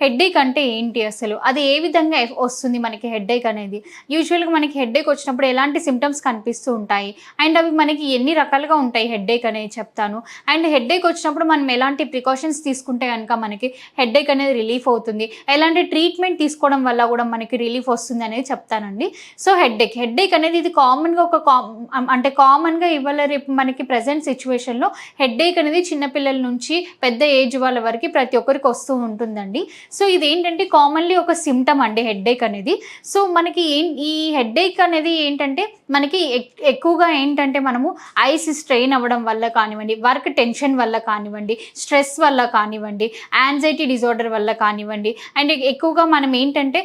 Headache అంటే ఏంటి అసలు? అది ఏ విధంగా వస్తుంది మనకి హెడ్ఏక్ అనేది? యూజువల్గా మనకి హెడ్ఏక్ వచ్చినప్పుడు ఎలాంటి సిమ్టమ్స్ కనిపిస్తూ ఉంటాయి? అండ్ అవి మనకి ఎన్ని రకాలుగా ఉంటాయి హెడ్ఏక్ అనేది చెప్తాను? అండ్ హెడ్ఏక్ వచ్చినప్పుడు మనం ఎలాంటి ప్రికాషన్స్ తీసుకుంటే కనుక మనకి హెడ్ఏక్ అనేది రిలీఫ్ అవుతుంది? ఎలాంటి ట్రీట్మెంట్ తీసుకోవడం వల్ల కూడా మనకి రిలీఫ్ వస్తుంది అనేది చెప్తానండి. సో హెడ్ఏక్ హెడ్ఏక్ అనేది ఇది కామన్గా ఒక కామ్ అంటే కామన్గా ఇవాళ రేపు మనకి ప్రజెంట్ సిచ్యువేషన్లో హెడ్ఏక్ అనేది చిన్నపిల్లల నుంచి పెద్ద ఏజ్ వాళ్ళ వరకు ప్రతి ఒక్కరికి వస్తూ ఉంటుందండి. సో ఇది ఏంటంటే కామన్లీ ఒక సిమ్టమ్ అండి హెడ్ఏక్ అనేది. సో మనకి ఏం ఈ హెడ్ఏక్ అనేది ఏంటంటే మనకి ఎక్- ఎక్కువగా ఏంటంటే మనము ఐస్ స్ట్రెయిన్ అవ్వడం వల్ల కానివ్వండి వర్క్ టెన్షన్ వల్ల కానివ్వండి స్ట్రెస్ వల్ల కానివ్వండి యాంగ్జైటీ డిజార్డర్ వల్ల కానివ్వండి అండ్ ఎక్కువగా మనం ఏంటంటే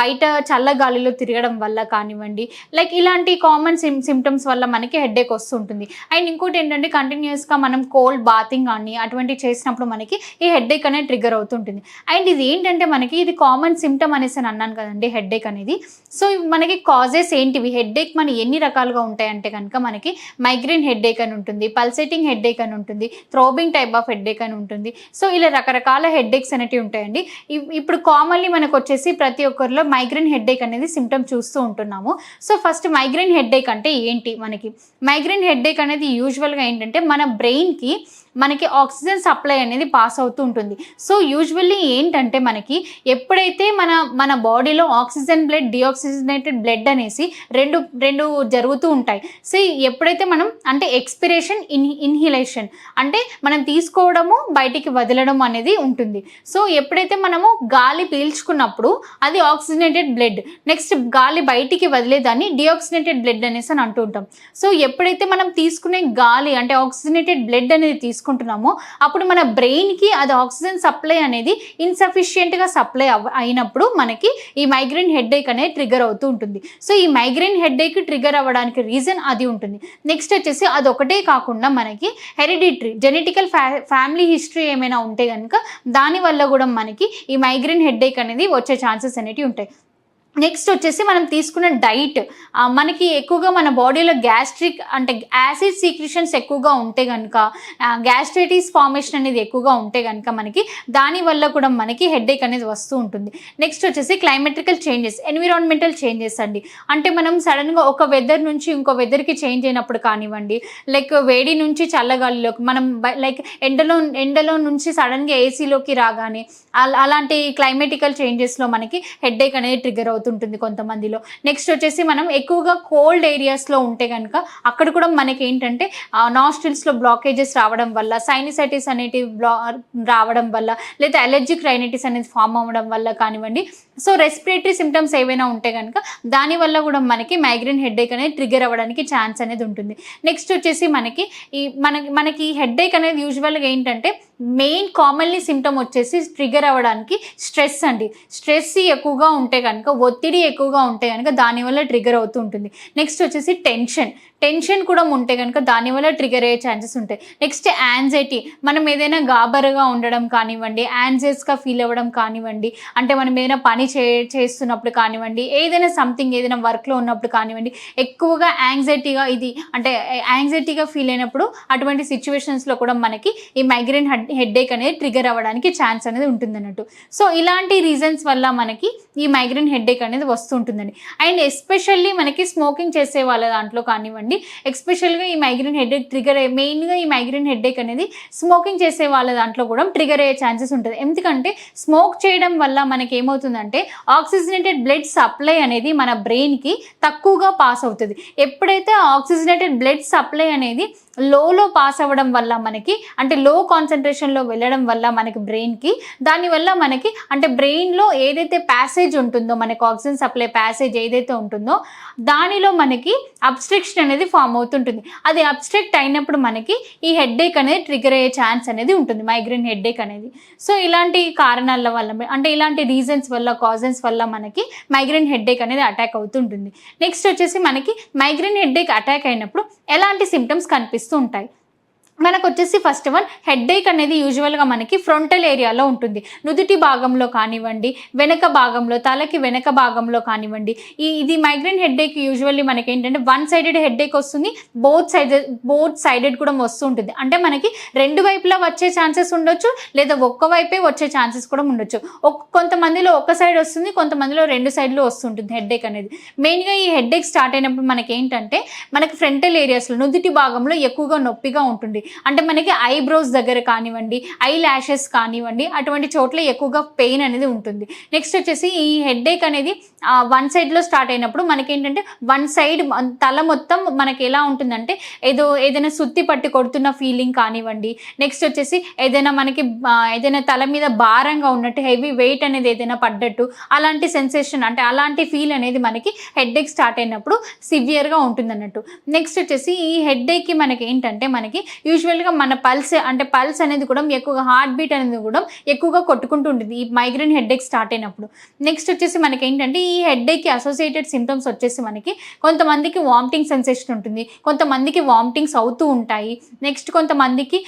బయట చల్ల గాలిలో తిరగడం వల్ల కానివ్వండి లైక్ ఇలాంటి కామన్ సిమ్ సిమ్టమ్స్ వల్ల మనకి హెడ్ఏక్ వస్తుంటుంది. అండ్ ఇంకోటి ఏంటంటే కంటిన్యూస్గా మనం కోల్డ్ బాతింగ్ కానీ అటువంటివి చేసినప్పుడు మనకి ఈ హెడ్ఏక్ అనేది ట్రిగర్ అవుతుంటుంది. అండ్ ఇది ఏంటంటే మనకి ఇది కామన్ సిమ్టమ్ అనేసి అని అన్నాను కదండి హెడ్ఏక్ అనేది. సో మనకి కాజెస్ ఏంటివి? హెడ్ఏక్ మన ఎన్ని రకాలుగా ఉంటాయంటే కనుక మనకి మైగ్రేన్ హెడ్ఏక్ అని ఉంటుంది పల్సేటింగ్ హెడ్ఏక్ అని ఉంటుంది థ్రోబింగ్ టైప్ ఆఫ్ హెడ్ఏక్ అని ఉంటుంది. సో ఇలా రకరకాల హెడ్ఏక్స్ అనేటివి ఉంటాయండి. ఇప్పుడు కామన్లీ మనకు వచ్చేసి ప్రతి ఒక్కరిలో మైగ్రేన్ హెడ్ఏక్ అనేది సిమ్టమ్ చూస్తూ ఉంటున్నాము. సో ఫస్ట్ మైగ్రేన్ హెడ్ఏక్ అంటే ఏంటి? మనకి మైగ్రేన్ హెడ్ఏక్ అనేది యూజువల్గా ఏంటంటే మన బ్రెయిన్కి మనకి ఆక్సిజన్ సప్లై అనేది పాస్ అవుతూ ఉంటుంది. సో యూజువల్లీ ఏంటంటే మనకి ఎప్పుడైతే మన మన బాడీలో ఆక్సిజన్ బ్లడ్ డిఆక్సిజనేటెడ్ బ్లడ్ అనేసి రెండు రెండు జరుగుతూ ఉంటాయి. సో ఎప్పుడైతే మనం అంటే ఎక్స్పిరేషన్ ఇన్ ఇన్హిలేషన్ అంటే మనం తీసుకోవడము బయటికి వదలడం అనేది ఉంటుంది. సో ఎప్పుడైతే మనము గాలి పీల్చుకున్నప్పుడు అది ఆక్సిజనేటెడ్ బ్లడ్ నెక్స్ట్ గాలి బయటికి వదిలేదాన్ని డిఆక్సిజనేటెడ్ బ్లడ్ అనేసి అని అంటూ ఉంటాం. సో ఎప్పుడైతే మనం తీసుకునే గాలి అంటే ఆక్సిజనేటెడ్ బ్లడ్ అనేది తీసుకుంటున్నామో అప్పుడు మన బ్రెయిన్కి అది ఆక్సిజన్ సప్లై అనేది ఇన్సఫిషియెంట్గా సప్లై అవ అయినప్పుడు మనకి ఈ మైగ్రేన్ హెడ్ఏక్ అనేది ట్రిగర్ అవుతూ ఉంటుంది. సో ఈ మైగ్రేన్ హెడ్ఏక్ ట్రిగర్ అవ్వడానికి రీజన్ అది ఉంటుంది. నెక్స్ట్ వచ్చేసి అది ఒకటే కాకుండా మనకి hereditary genetical fa family history ఏమైనా ఉంటే కనుక దానివల్ల కూడా మనకి ఈ మైగ్రేన్ హెడ్ఏక్ అనేది వచ్చే ఛాన్సెస్ అనేవి ఉంటాయి. నెక్స్ట్ వచ్చేసి మనం తీసుకున్న డైట్ మనకి ఎక్కువగా మన బాడీలో గ్యాస్ట్రిక్ అంటే యాసిడ్ సీక్రిషన్స్ ఎక్కువగా ఉంటే కనుక గ్యాస్ట్రైటిస్ ఫార్మేషన్ అనేది ఎక్కువగా ఉంటే కనుక మనకి దానివల్ల కూడా మనకి హెడేక్ అనేది వస్తూ ఉంటుంది. నెక్స్ట్ వచ్చేసి క్లైమెట్రికల్ చేంజెస్ ఎన్విరాన్మెంటల్ చేంజెస్ అండి. అంటే మనం సడన్గా ఒక వెదర్ నుంచి ఇంకో వెదర్కి చేంజ్ అయినప్పుడు కానివ్వండి లైక్ వేడి నుంచి చల్లగాలిలోకి మనం లైక్ ఎండలో ఎండలో నుంచి సడన్గా ఏసీలోకి రాగానే అలాంటి క్లైమెటికల్ చేంజెస్లో మనకి హెడ్ఏక్ అనేది ట్రిగర్ అవుతుంది ఉంటుంది కొంతమందిలో. నెక్స్ట్ వచ్చేసి మనం ఎక్కువగా కోల్డ్ ఏరియాస్లో ఉంటే కనుక అక్కడ కూడా మనకి ఏంటంటే నాస్ట్రిల్స్లో బ్లాకేజెస్ రావడం వల్ల సైనిసైటిస్ అనేటివి బ్లా రావడం వల్ల లేదా అలర్జిక్ రైనటిస్ అనేది ఫామ్ అవ్వడం వల్ల కానివ్వండి. సో రెస్పిరేటరీ సిమ్టమ్స్ ఏవైనా ఉంటే కనుక దానివల్ల కూడా మనకి మైగ్రేన్ హెడ్ఏక్ అనేది ట్రిగర్ అవ్వడానికి ఛాన్స్ అనేది ఉంటుంది. నెక్స్ట్ వచ్చేసి మనకి ఈ మనకి మనకి హెడ్ఏక్ అనేది యూజువల్గా ఏంటంటే మెయిన్ కామన్లీ సిమ్టమ్ వచ్చేసి ట్రిగర్ అవ్వడానికి స్ట్రెస్ అండి. స్ట్రెస్ ఎక్కువగా ఉంటే కనుక ఒత్తిడి ఎక్కువగా ఉంటే కనుక దానివల్ల ట్రిగర్ అవుతూ ఉంటుంది. నెక్స్ట్ వచ్చేసి టెన్షన్ టెన్షన్ కూడా ఉంటే కనుక దానివల్ల ట్రిగర్ అయ్యే ఛాన్సెస్ ఉంటాయి. నెక్స్ట్ యాంగ్జైటీ మనం ఏదైనా గాబరగా ఉండడం కానివ్వండి యాంగ్జైస్గా ఫీల్ అవ్వడం కానివ్వండి అంటే మనం ఏదైనా పని చే చేస్తున్నప్పుడు కానివ్వండి ఏదైనా సంథింగ్ ఏదైనా వర్క్లో ఉన్నప్పుడు కానివ్వండి ఎక్కువగా యాంగ్జైటీగా ఇది అంటే యాంగ్జైటీగా ఫీల్ అయినప్పుడు అటువంటి సిచ్యువేషన్స్లో కూడా మనకి ఈ మైగ్రేన్ హెడ్ హెడ్ఏక్ అనేది ట్రిగర్ అవ్వడానికి ఛాన్స్ అనేది ఉంటుంది అన్నట్టు. సో ఇలాంటి రీజన్స్ వల్ల మనకి ఈ మైగ్రేన్ హెడ్ఏక్ అనేది వస్తుంటుందండి అండ్ ఎస్పెషల్లీ మనకి స్మోకింగ్ చేసే వాళ్ళ దాంట్లో కానివ్వండి ఎక్స్పెషల్గా ఈ మైగ్రేన్ హెడ్ఏక్ ట్రిగర్ మెయిన్గా ఈ మైగ్రేన్ హెడ్ఏక్ అనేది స్మోకింగ్ చేసే వాళ్ళ దాంట్లో కూడా ట్రిగర్ అయ్యే ఛాన్సెస్ ఉంటుంది. ఎందుకంటే స్మోక్ చేయడం వల్ల మనకి ఏమవుతుందంటే ఆక్సిజనేటెడ్ బ్లడ్ సప్లై అనేది మన బ్రెయిన్కి తక్కువగా పాస్ అవుతుంది. ఎప్పుడైతే ఆక్సిజనేటెడ్ బ్లడ్ సప్లై అనేది లోలో పాస్ అవ్వడం వల్ల మనకి అంటే లో కాన్సన్ట్రేషన్లో వెళ్ళడం వల్ల మనకి బ్రెయిన్కి దానివల్ల మనకి అంటే బ్రెయిన్లో ఏదైతే ప్యాసేజ్ ఉంటుందో మనకి ఆక్సిజన్ సప్లై ప్యాసేజ్ ఏదైతే ఉంటుందో దానిలో మనకి అబ్స్ట్రిక్షన్ అనేది ఫామ్ అవుతుంటుంది. అది అబ్స్ట్రిక్ట్ అయినప్పుడు మనకి ఈ హెడ్ఏక్ అనేది ట్రిగర్ అయ్యే ఛాన్స్ అనేది ఉంటుంది మైగ్రేన్ హెడ్ఏక్ అనేది. సో ఇలాంటి కారణాల వల్ల అంటే ఇలాంటి రీజన్స్ వల్ల కాజన్స్ వల్ల మనకి మైగ్రేన్ హెడ్ఏక్ అనేది అటాక్ అవుతుంటుంది. నెక్స్ట్ వచ్చేసి మనకి మైగ్రేన్ హెడ్ఏక్ అటాక్ అయినప్పుడు ఎలాంటి సిమ్టమ్స్ కనిపిస్తుంది ఉంటాయి మనకు వచ్చేసి ఫస్ట్ వన్ హెడ్ ఏక్ అనేది యూజువల్గా మనకి ఫ్రంటల్ ఏరియాలో ఉంటుంది. నుదుటి భాగంలో కానివ్వండి వెనక భాగంలో తలకి వెనక భాగంలో కానివ్వండి ఈ ఇది మైగ్రేన్ హెడ్ ఏక్ యూజువల్లీ మనకి ఏంటంటే వన్ సైడెడ్ హెడ్ ఏక్ వస్తుంది బోత్ సైడ్ బోత్ సైడెడ్ కూడా వస్తూ ఉంటుంది. అంటే మనకి రెండు వైపులా వచ్చే ఛాన్సెస్ ఉండొచ్చు లేదా ఒక్క వైపే వచ్చే ఛాన్సెస్ కూడా ఉండొచ్చు. కొంతమందిలో ఒక సైడ్ వస్తుంది కొంతమందిలో రెండు సైడ్లు వస్తుంటుంది హెడ్ ఏక్ అనేది. మెయిన్గా ఈ హెడ్ ఏక్ స్టార్ట్ అయినప్పుడు మనకి ఏంటంటే మనకి ఫ్రంటల్ ఏరియాస్లో నుదుటి భాగంలో ఎక్కువగా నొప్పిగా ఉంటుంది. అంటే మనకి ఐబ్రోస్ దగ్గర కానివ్వండి ఐ ల్యాషెస్ కానివ్వండి అటువంటి చోట్ల ఎక్కువగా పెయిన్ అనేది ఉంటుంది. నెక్స్ట్ వచ్చేసి ఈ హెడ్ఏక్ అనేది వన్ సైడ్లో స్టార్ట్ అయినప్పుడు మనకి ఏంటంటే వన్ సైడ్ తల మొత్తం మనకి ఎలా ఉంటుందంటే ఏదో ఏదైనా సుత్తి పట్టి కొడుతున్న ఫీలింగ్ కానివ్వండి నెక్స్ట్ వచ్చేసి ఏదైనా మనకి ఏదైనా తల మీద భారంగా ఉన్నట్టు హెవీ వెయిట్ అనేది ఏదైనా పడ్డట్టు అలాంటి సెన్సేషన్ అంటే అలాంటి ఫీల్ అనేది మనకి హెడ్ఏక్ స్టార్ట్ అయినప్పుడు సివియర్గా ఉంటుంది అన్నట్టు నెక్స్ట్ వచ్చేసి ఈ హెడ్ఏక్కి మనకి ఏంటంటే మనకి యూజువల్గా మన పల్స్ అంటే పల్స్ అనేది కూడా ఎక్కువగా హార్ట్ బీట్ అనేది కూడా ఎక్కువగా కొట్టుకుంటూ ఉంటుంది. ఈ మైగ్రేన్ హెడ్ఏక్ స్టార్ట్ అయినప్పుడు. నెక్స్ట్ వచ్చేసి మనకి ఏంటంటే ఈ హెడ్ఏక్కి అసోసియేటెడ్ సిమ్టమ్స్ వచ్చేసి మనకి కొంతమందికి వామిటింగ్ సెన్సేషన్ ఉంటుంది. కొంతమందికి వామిటింగ్స్ అవుతూ ఉంటాయి. నెక్స్ట్ కొంతమందికి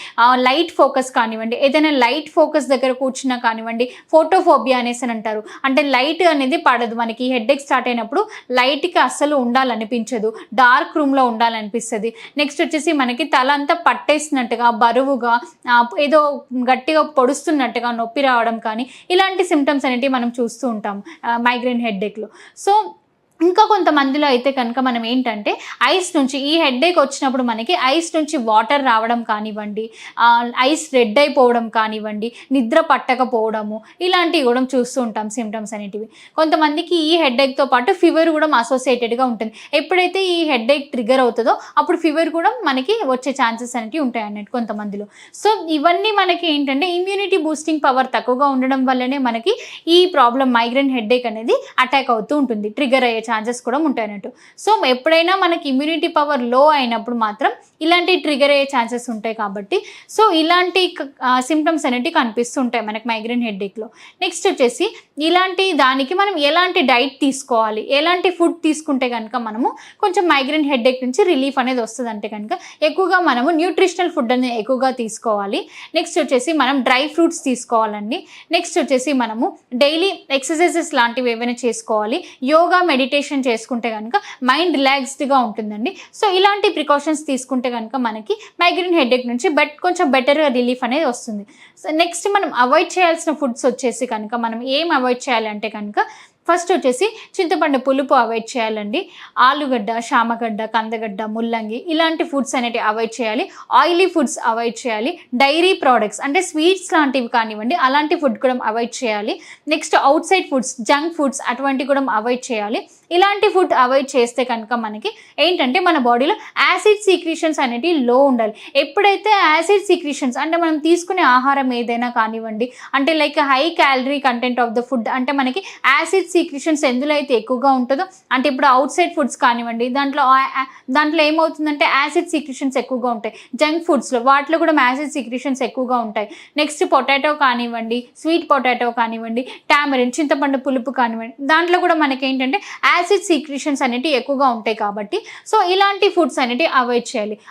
లైట్ ఫోకస్ కానివ్వండి ఏదైనా లైట్ ఫోకస్ దగ్గర కూర్చున్నా కానివ్వండి ఫోటోఫోబియా అనేసి అని అంటారు. అంటే లైట్ అనేది పడదు మనకి. హెడ్ఏక్ స్టార్ట్ అయినప్పుడు లైట్కి అస్సలు ఉండాలనిపించదు. డార్క్ రూమ్లో ఉండాలనిపిస్తుంది. నెక్స్ట్ వచ్చేసి మనకి తల అంతా పట్టేసినట్టుగా బరువుగా ఏదో గట్టిగా పొడుస్తున్నట్టుగా నొప్పి రావడం కానీ ఇలాంటి సిమ్టమ్స్ అనేటివి మనం చూస్తూ ఉంటాం మైగ్రేన్ హెడ్ఏక్లో సో ఇంకా కొంతమందిలో అయితే కనుక మనం ఏంటంటే ఐస్ నుంచి ఈ హెడ్ఏక్ వచ్చినప్పుడు మనకి ఐస్ నుంచి వాటర్ రావడం కానివ్వండి ఐస్ రెడ్ అయిపోవడం కానివ్వండి నిద్ర పట్టకపోవడము ఇలాంటివి కూడా చూస్తూ ఉంటాం సిమ్టమ్స్ అనేటివి. కొంతమందికి ఈ హెడ్ఏక్తో పాటు ఫీవర్ కూడా అసోసియేటెడ్గా ఉంటుంది. ఎప్పుడైతే ఈ హెడ్ఏక్ ట్రిగర్ అవుతుందో అప్పుడు ఫీవర్ కూడా మనకి వచ్చే ఛాన్సెస్ అనేవి ఉంటాయి అన్నట్టు కొంతమందిలో. సో ఇవన్నీ మనకి ఏంటంటే ఇమ్యూనిటీ బూస్టింగ్ పవర్ తక్కువగా ఉండడం వల్లనే మనకి ఈ ప్రాబ్లం మైగ్రేన్ హెడ్ఏక్ అనేది అటాక్ అవుతూ ఉంటుంది ట్రిగర్ అయ్యే ఛాన్సెస్ కూడా ఉంటాయి అన్నట్టు సో ఎప్పుడైనా మనకి ఇమ్యూనిటీ పవర్లో అయినప్పుడు మాత్రం ఇలాంటి ట్రిగర్ అయ్యే ఛాన్సెస్ ఉంటాయి కాబట్టి సో ఇలాంటి సిమ్టమ్స్ అనేటివి కనిపిస్తుంటాయి మనకి మైగ్రేన్ హెడ్ఏక్లో నెక్స్ట్ వచ్చేసి ఇలాంటి దానికి మనం ఎలాంటి డైట్ తీసుకోవాలి? ఎలాంటి ఫుడ్ తీసుకుంటే కనుక మనము కొంచెం మైగ్రేన్ హెడ్ఏక్ నుంచి రిలీఫ్ అనేది వస్తుంది అంటే కనుక ఎక్కువగా మనము న్యూట్రిషనల్ ఫుడ్ అనేది ఎక్కువగా తీసుకోవాలి. నెక్స్ట్ వచ్చేసి మనం డ్రై ఫ్రూట్స్ తీసుకోవాలండి. నెక్స్ట్ వచ్చేసి మనము డైలీ ఎక్సర్సైజెస్ లాంటివి ఏవైనా చేసుకోవాలి. యోగా మెడిటేషన్ చేసుకుంటే కనుక మైండ్ రిలాక్స్డ్గా ఉంటుందండి. సో ఇలాంటి ప్రికాషన్స్ తీసుకుంటే కనుక మనకి మైగ్రేన్ హెడేక్ నుంచి బట్ కొంచెం బెటర్గా రిలీఫ్ అనేది వస్తుంది. సో నెక్స్ట్ మనం అవాయిడ్ చేయాల్సిన ఫుడ్స్ వచ్చేసి కనుక మనం ఏం అవాయిడ్ చేయాలి అంటే కనుక ఫస్ట్ వచ్చేసి చింతపండు పులుపు అవాయిడ్ చేయాలండి. ఆలుగడ్డ శామగడ్డ కందగడ్డ ముల్లంగి ఇలాంటి ఫుడ్స్ అనేటివి అవాయిడ్ చేయాలి. ఆయిలీ ఫుడ్స్ అవాయిడ్ చేయాలి. డైరీ ప్రోడక్ట్స్ అంటే స్వీట్స్ లాంటివి కానివ్వండి అలాంటి ఫుడ్ కూడా అవాయిడ్ చేయాలి. Next outside foods junk foods అటువంటివి కూడా అవాయిడ్ చేయాలి. ఇలాంటి ఫుడ్ అవాయిడ్ చేస్తే కనుక మనకి ఏంటంటే మన బాడీలో యాసిడ్ సీక్రిషన్స్ అనేటివి లో ఉండాలి. ఎప్పుడైతే యాసిడ్ సీక్రిషన్స్ అంటే మనం తీసుకునే ఆహారం ఏదైనా కానివ్వండి అంటే like high calorie content of the food అంటే మనకి యాసిడ్ సీక్రిషన్స్ ఎందులో అయితే ఎక్కువగా ఉంటుందో అంటే ఇప్పుడు అవుట్ సైడ్ ఫుడ్స్ కానివ్వండి దాంట్లో దాంట్లో ఏమవుతుందంటే యాసిడ్ సీక్రిషన్స్ ఎక్కువగా ఉంటాయి. జంక్ ఫుడ్స్లో వాటిలో కూడా యాసిడ్ సీక్రీషన్స్ ఎక్కువగా ఉంటాయి. నెక్స్ట్ పొటాటో కానివ్వండి స్వీట్ పొటాటో కానివ్వండి టామరిన్ చింతపండు పులుపు కానివ్వండి దాంట్లో కూడా మనకి ఏంటంటే యాసిడ్ సీక్రిషన్స్ అనేవి ఎక్కువగా ఉంటాయి కాబట్టి సో ఇలాంటి ఫుడ్స్ అనేటివి అవాయిడ్ చేయాలి.